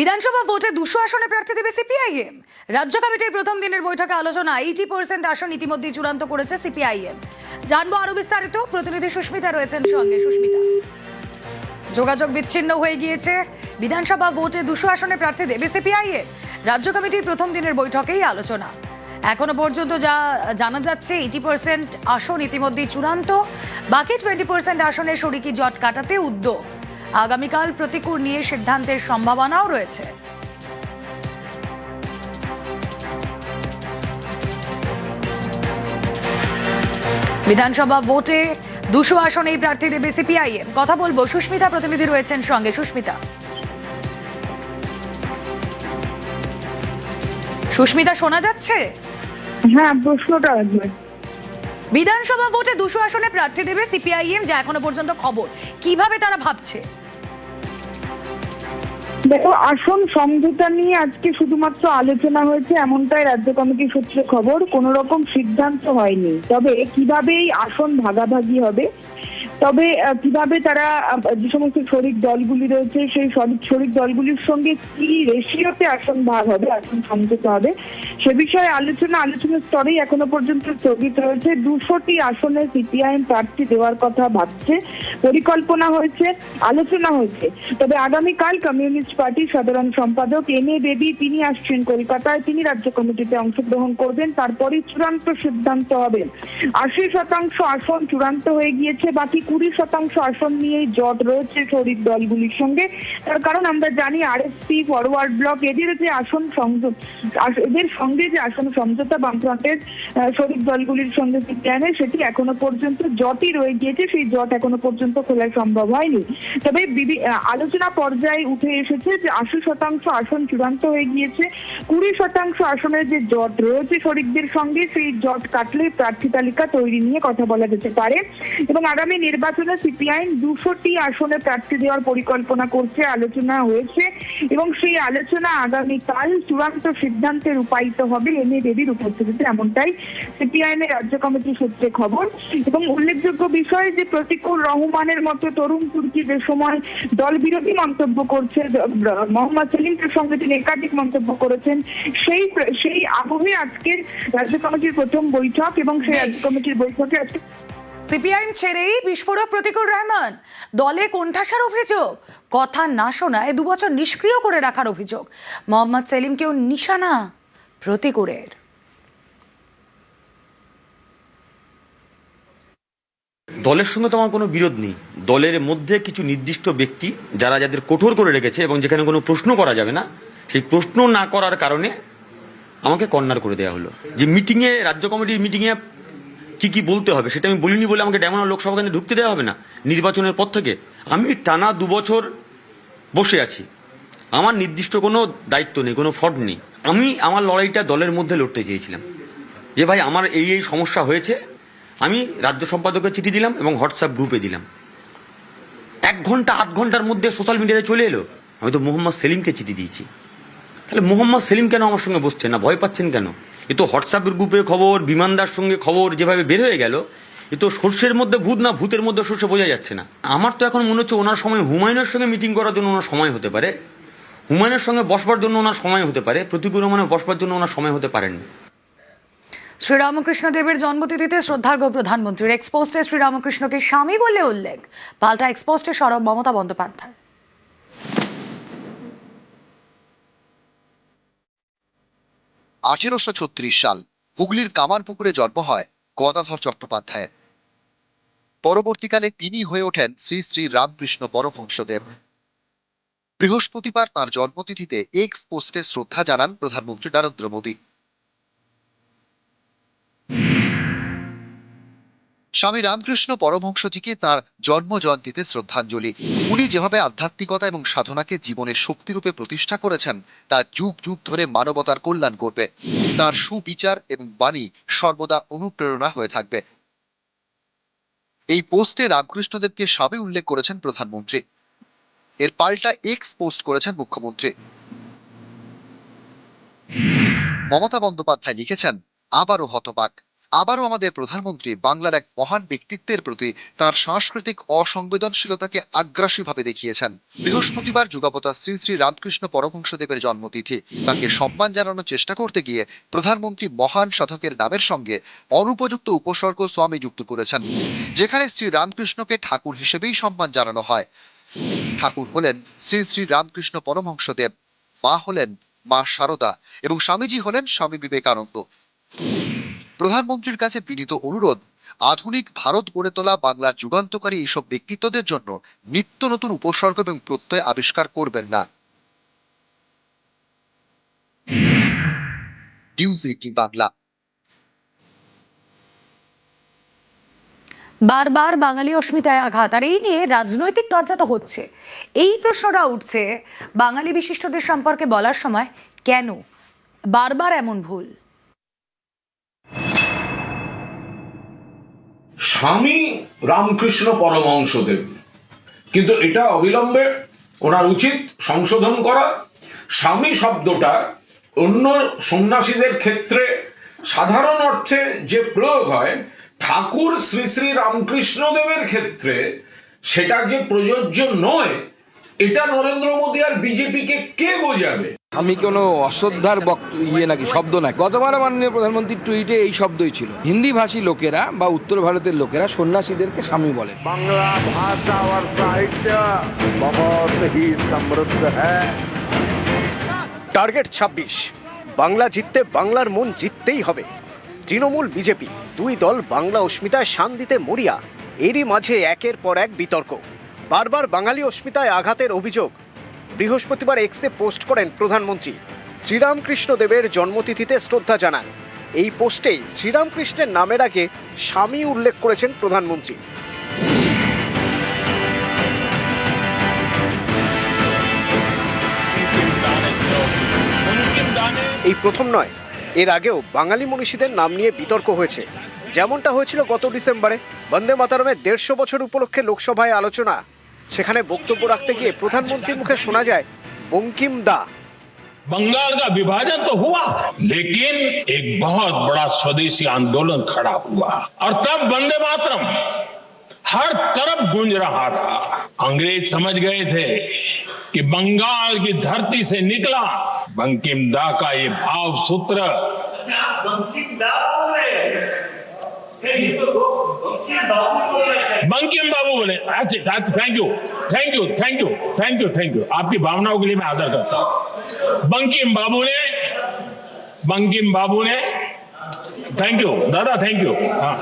বিধানসভা ভোটে দুশো আসনে প্রার্থী দেবে সিপিআইএম। রাজ্য কমিটির প্রথম দিনের বৈঠকে আলোচনা এইটি পার্সেন্ট আসন ইতিমধ্যেই চূড়ান্ত করেছে সিপিআইএম। জানব আরও বিস্তারিত। প্রতিনিধি সুস্মিতা রয়েছেন সঙ্গে। সুস্মিতা, যোগাযোগ বিচ্ছিন্ন হয়ে গিয়েছে। বিধানসভা ভোটে দুশো আসনে প্রার্থী দেবে সিপিআইএম। রাজ্য কমিটির প্রথম দিনের বৈঠকেই আলোচনা। এখনও পর্যন্ত যা জানা যাচ্ছে এইটি পার্সেন্ট আসন ইতিমধ্যেই চূড়ান্ত। বাকি টোয়েন্টি পার্সেন্ট আসনের শরিকি জট কাটাতে উদ্যোগ। আগামীকাল প্রতিকূল নিয়ে সিদ্ধান্তের সম্ভাবনাও রয়েছে। বিধানসভা ভোটে দুশো আসনেই প্রার্থী দেবে সিপিআইএম কথা বলব সুস্মিতা প্রতিনিধি রয়েছেন সঙ্গে। সুস্মিতা। সুস্মিতা শোনা যাচ্ছে? হ্যাঁ প্রশ্নটা বিধানসভা ভোটে দুশো আসনে প্রার্থী দেবে সিপিআইএম যা এখনও পর্যন্ত খবর। কীভাবে তারা ভাবছে? দেখো, আসন সমঝোতা নিয়ে আজকে শুধুমাত্র আলোচনা হয়েছে, এমনটাই রাজ্য কমিটির সূত্রে খবর। কোন রকম সিদ্ধান্ত হয়নি। তবে কীভাবে এই আসন ভাগাভাগি হবে তবে কীভাবে তারা যে সমস্ত শরিক দলগুলি রয়েছে, সেই শরিক দলগুলির সঙ্গে কি রেশিওতে আসন ভাগ হবে, আসন সমঝোতা হবে, সে বিষয়ে আলোচনা আলোচনার স্তরেই এখনও পর্যন্ত স্থগিত রয়েছে। দুশোটি আসনে সিপিআইএম প্রার্থী দেওয়ার কথা ভাবছে, পরিকল্পনা হয়েছে, আলোচনা হয়েছে। তবে আগামীকাল কমিউনিস্ট পার্টির সাধারণ সম্পাদক এম এ দেবী তিনি আসছেন কলকাতায়, তিনি রাজ্য কমিটিতে অংশগ্রহণ করবেন, তারপরেই চূড়ান্ত সিদ্ধান্ত হবে। আশি শতাংশ আসন চূড়ান্ত হয়ে গিয়েছে, বাকি কুড়ি শতাংশ আসন নিয়েই জট রয়েছে শরিক দলগুলির সঙ্গে। তার কারণ আমরা জানি আর আরএসপি, ফরওয়ার্ড ব্লক, এদের যে আসন সংযোগ এদের সঙ্গে যে আসন সমঝোতা বামফ্রন্টের শরিক দলগুলির সঙ্গে সিপিআইএমের সেটি এখনও পর্যন্ত জটই রয়ে গিয়েছে। সেই জট এখনও পর্যন্ত খোলা সম্ভব হয়নি। তবে আলোচনা পর্যায়ে উঠে এসেছে যে আশি শতাংশ আসন চূড়ান্ত হয়ে গিয়েছে। কুড়ি শতাংশ আসনের যে জট রয়েছে শরিকদের সঙ্গে, সেই জট কাটলে প্রার্থী তালিকা তৈরি নিয়ে কথা বলা যেতে পারে। এবং আগামী সিপিআইএম দুশোটি আসনে প্রার্থী দেওয়ার পরিকল্পনা করছে আলোচনা হয়েছে এবং সেই আলোচনা আগামীকাল চূড়ান্ত সিদ্ধান্তে রূপায়িত হবে এম এ দেবীর উপস্থিতিতে এমনটাই সিপিআইএম এর রাজ্য কমিটির সূত্রে খবর। এবং উল্লেখযোগ্য বিষয় যে প্রতিকুল রহমানের মতো তরুণ তুর্কি যে সময় দল বিরোধী মন্তব্য করছে মোহাম্মদ সেলিমের সঙ্গে তিনি একাধিক মন্তব্য করেছেন সেই সেই আবহে আজকের রাজ্য কমিটির প্রথম বৈঠক এবং সেই রাজ্য কমিটির বৈঠকে আজকে সিপিআইএম ছেড়েই বিস্ফোরক প্রতিকুল রহমান দলে কোণঠাসার অভিযোগ, কথা না শোনায় দুবছর নিষ্ক্রিয় করে রাখার অভিযোগ। মোহাম্মদ সেলিমকেও নিশানা প্রতিকুরের। দলের সঙ্গে তো আমার কোনো বিরোধ নেই। দলের মধ্যে কিছু নির্দিষ্ট ব্যক্তি যারা যাদের কঠোর করে রেখেছে এবং যেখানে কোনো প্রশ্ন করা যাবে না, সেই প্রশ্ন না করার কারণে আমাকে কর্নার করে দেওয়া হলো। যে মিটিংয়ে রাজ্য কমিটির মিটিংয়ে কি কি বলতে হবে সেটা আমি বলিনি বলে আমাকে ডেমোনা লোকসভা কেন্দ্রে ঢুকতে দেওয়া হবে না নির্বাচনের পর থেকে। আমি টানা দু বছর বসে আছি। আমার নির্দিষ্ট কোনো দায়িত্ব নেই, কোনো ফ্রড নেই। আমি আমার লড়াইটা দলের মধ্যে লড়তে চেয়েছিলাম। যে ভাই আমার এই এই সমস্যা হয়েছে, আমি রাজ্য সম্পাদকের চিঠি দিলাম এবং হোয়াটসঅ্যাপ গ্রুপে দিলাম। এক ঘণ্টা, আধ ঘণ্টার মধ্যে সোশ্যাল মিডিয়াতে চলে এলো। আমি তো মোহাম্মদ সেলিমকে চিঠি দিয়েছি। তাহলে মোহাম্মদ সেলিম কেন আমার সঙ্গে বসছেন না? ভয় পাচ্ছেন কেন? এ তো হোয়াটসঅ্যাপের গ্রুপের খবর বিমানদার সঙ্গে খবর যেভাবে বের হয়ে গেল, এ তো সর্ষের মধ্যে ভূত না ভূতের মধ্যে সর্ষে বোঝা যাচ্ছে না। আমার তো এখন মনে হচ্ছে ওনার সময় হুমায়ুনের সঙ্গে মিটিং করার জন্য ওনার সময় হতে পারে। হুমায়ুনের সঙ্গে বসবার জন্য ওনার সময় হতে পারে প্রতিকূল মানে বসবার জন্য ওনার সময় হতে পারেননি। শ্রীরামকৃষ্ণ দেবের জন্মতিথিতে শ্রদ্ধার্ঘ প্রধানমন্ত্রীর এক্সপোস্টে শ্রীরামকৃষ্ণকে স্বামী বলে উল্লেখ। পাল্টা এক্সপোস্টে সরব মমতা বন্দ্যোপাধ্যায়। আঠেরোশো ছত্রিশ সাল হুগলির কামারপুকুরে জন্ম হয় গদাধর চট্টোপাধ্যায়ের। পরবর্তীকালে তিনি হয়ে ওঠেন শ্রী শ্রী রামকৃষ্ণ পরমহংসদেব। বৃহস্পতিবার তার জন্মতিথিতে এক্স পোস্টে শ্রদ্ধা জানান প্রধানমন্ত্রী নরেন্দ্র মোদী। স্বামী রামকৃষ্ণ পরমহংসজিকে তার জন্ম জয়ন্তীতে শ্রদ্ধাঞ্জলি। উনি যেভাবে আধ্যাত্মিকতা এবং সাধনাকে জীবনের শক্তিরূপে প্রতিষ্ঠা করেছেন, তা যুগ যুগ ধরে মানবতার কল্যাণ করবে। তার সুবিচার এবং বাণী সর্বদা অনুপ্রেরণা হয়ে থাকবে। এই পোস্টে রামকৃষ্ণদেবকে সবে উল্লেখ করেছেন প্রধানমন্ত্রী। এর পাল্টা এক্স পোস্ট করেছেন মুখ্যমন্ত্রী। মমতা বন্দ্যোপাধ্যায় লিখেছেন, আবারও হতবাক। আবারও আমাদের প্রধানমন্ত্রী বাংলার এক মহান ব্যক্তিত্বের প্রতি তার সাংস্কৃতিক অসংবেদনশীলতাকে আগ্রাসীভাবে দেখিয়েছেন। বৃহস্পতিবার যুগাপতা শ্রী শ্রী রামকৃষ্ণ পরমহংসদেবের জন্মতিথি। তাকে সম্মান জানানোর চেষ্টা করতে গিয়ে প্রধানমন্ত্রী মহান সাধকের নামের সঙ্গে অনুপযুক্ত উপসর্গ স্বামী যুক্ত করেছেন, যেখানে শ্রী রামকৃষ্ণকে ঠাকুর হিসেবেই সম্মান জানানো হয়। ঠাকুর হলেন শ্রী শ্রী রামকৃষ্ণ পরমহংসদেব, মা হলেন মা সারদা এবং স্বামীজি হলেন স্বামী বিবেকানন্দ। প্রধানমন্ত্রীর কাছে বিনীত অনুরোধ, আধুনিক ভারত গড়ে তোলা বাংলার যুগান্তকারী এইসব ব্যক্তিত্বদের জন্য নিত্য নতুন উপসর্গ এবং প্রত্যয় আবিষ্কার করবেন না। বাংলা বারবার বাঙালি অস্মিতায় আঘাত, আর এই নিয়ে রাজনৈতিক চর্চা তো হচ্ছে। এই প্রশ্নটা উঠছে, বাঙালি বিশিষ্টদের সম্পর্কে বলার সময় কেন? বারবার এমন ভুল। স্বামী রামকৃষ্ণ পরমহংসদেব। কিন্তু এটা অবিলম্বে ওনার উচিত সংশোধন করা। স্বামী শব্দটা অন্য সন্ন্যাসীদের ক্ষেত্রে সাধারণ অর্থে যে প্রয়োগ হয়, ঠাকুর শ্রী শ্রী রামকৃষ্ণদেবের ক্ষেত্রে সেটা যে প্রযোজ্য নয়, এটা নরেন্দ্র মোদী আর বিজেপিকে কে বোঝাবে? আমি কোনো অশ্রদ্ধার বক্ত ইয়ে নাকি শব্দ নাই গতবার মাননীয় প্রধানমন্ত্রীর টুইটে এই শব্দই ছিল। হিন্দি ভাষী লোকেরা বা উত্তর ভারতের লোকেরা সন্ন্যাসীদেরকে স্বামী বলে। বাংলা ভাষা আর সাহিত্য সমৃদ্ধ হ্যাঁ। টার্গেট ছাব্বিশ। বাংলা জিততে বাংলার মন জিততেই হবে। তৃণমূল বিজেপি দুই দল বাংলা অস্মিতায় শান্তিতে মরিয়া। এরই মাঝে একের পর এক বিতর্ক। বারবার বাঙালি অস্মিতায় আঘাতের অভিযোগ। বৃহস্পতিবার এক্সে পোস্ট করেন প্রধানমন্ত্রী। শ্রীরামকৃষ্ণ দেবের জন্মতিথিতে শ্রদ্ধা জানান। এই পোস্টে শ্রীরামকৃষ্ণের নামের আগে স্বামী উল্লেখ করেছেন প্রধানমন্ত্রী। এই প্রথম নয়, এর আগেও বাঙালি মনীষীদের নাম নিয়ে বিতর্ক হয়েছে। যেমনটা হয়েছিল গত ডিসেম্বরে, বন্দে মাতারমের দেড়শো বছর উপলক্ষে লোকসভায় আলোচনা। সেখানে বক্তব্য রাখতে গিয়ে প্রধানমন্ত্রীর মুখে শোনা যায় বঙ্কিম দা बंगाल का विभाजन तो हुआ लेकिन एक बहुत बड़ा स्वदेशी आंदोलन खड़ा हुआ और तब वंदे मातरम हर तरफ गूंज रहा था अंग्रेज समझ गए थे कि बंगाल की धरती से निकला बंकिम दा का ये भाव सूत्र बंकिम बाबू बोले अच्छा thank you thank you thank you thank you thank you आपकी भावनाओं के लिए मैं आदर करता हूं बंकिम बाबू ने बंकिम बाबू ने थैंक यू दादा थैंक यू हाँ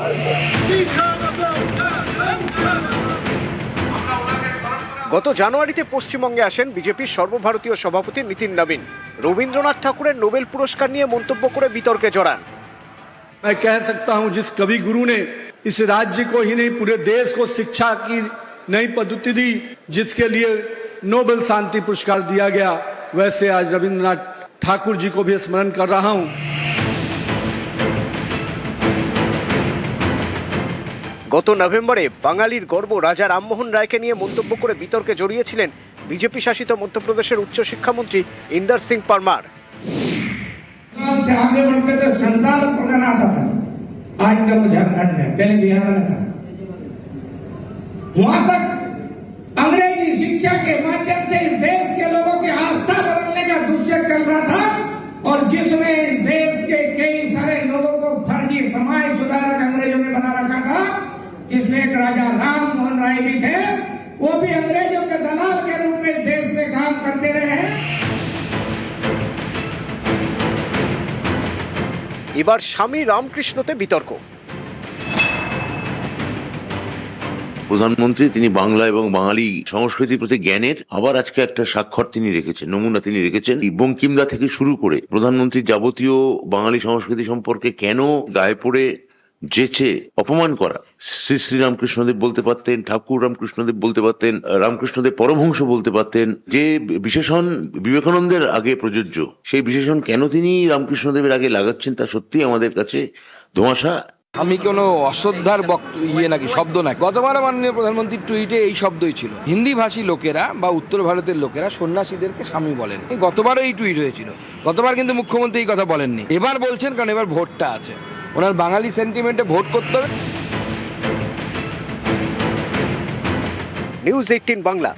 গত জানুয়ারিতে পশ্চিমবঙ্গে আসেন বিজেপির সর্বভারতীয় সভাপতি নীতিন নবীন রবীন্দ্রনাথ ঠাকুরের নোবেল পুরস্কার নিয়ে মন্তব্য করে বিতর্কে জড়ান मैं कह सकता हूं जिस कवि गुरु ने इस राज्य को ही नहीं पूरे देश को शिक्षा की नई पद्धति दी जिसके लिए नोबेल शांति पुरस्कार दिया गया वैसे आज रविंद्रनाथ ठाकुर जी को भी स्मरण कर रहा हूं গত নভেম্বরে বাঙালির গর্ব রাজা রামমোহন রায়কে নিয়ে মন্তব্য করে বিতর্কে জড়িয়েছিলেন বিজেপি শাসিত মধ্যপ্রদেশের উচ্চশিক্ষামন্ত্রী ইন্দার সিং পারমার से आगे बढ़ते थे संतान प्रकरण आता था आज तक झारखंड में पहले बिहार में था। वहाँ तक अंग्रेज़ी शिक्षा के माध्यम से इस देश के लोगों की आस्था बदलने का दुष्य चल रहा था और जिसमें इस देश के कई सारे लोगों को फर्जी समाज सुधारक अंग्रेज़ों ने बना रखा था इसमें एक राजा राम मोहन राय भी थे, वो भी अंग्रेज़ों এবার স্বামী রামকৃষ্ণতে বিতর্ক। প্রধানমন্ত্রী, তিনি বাংলা এবং বাঙালি সংস্কৃতির প্রতি জ্ঞানের আবার আজকে একটা স্বাক্ষর তিনি রেখেছেন, নমুনা তিনি রেখেছেন। বঙ্কিমদা থেকে শুরু করে প্রধানমন্ত্রী যাবতীয় বাঙালি সংস্কৃতি সম্পর্কে কেন গায়ে পড়ে যেচে অপমান করা। শ্রী শ্রী রামকৃষ্ণদেব বলতে পারতেন, ঠাকুর রামকৃষ্ণদেব বলতে পারতেন, রামকৃষ্ণদেব পরমহংস বলতে পারতেন যে বিশেষণ বিবেকানন্দের আগে প্রযোজ্য। সেই বিশেষণ কেন তিনি রামকৃষ্ণদেবের আগে লাগাচ্ছেন তা সত্যি আমাদের কাছে ধোঁয়াশা। আমি কোনো অশ্রদ্ধার বক্ত ইয়ে নাকি, শব্দ না গতবার মাননীয় প্রধানমন্ত্রীর টুইটে এই শব্দই ছিল। হিন্দি ভাষী লোকেরা বা উত্তর ভারতের লোকেরা সন্ন্যাসীদেরকে স্বামী বলেন। গতবারও এই টুইট হয়েছিল। গতবার কিন্তু মুখ্যমন্ত্রী এই কথা বলেননি। এবার বলছেন কারণ এবার ভোটটা আছে। ওনার বাঙালি সেন্টিমেন্টে ভোট করতে হবে। News eighteen Bangla.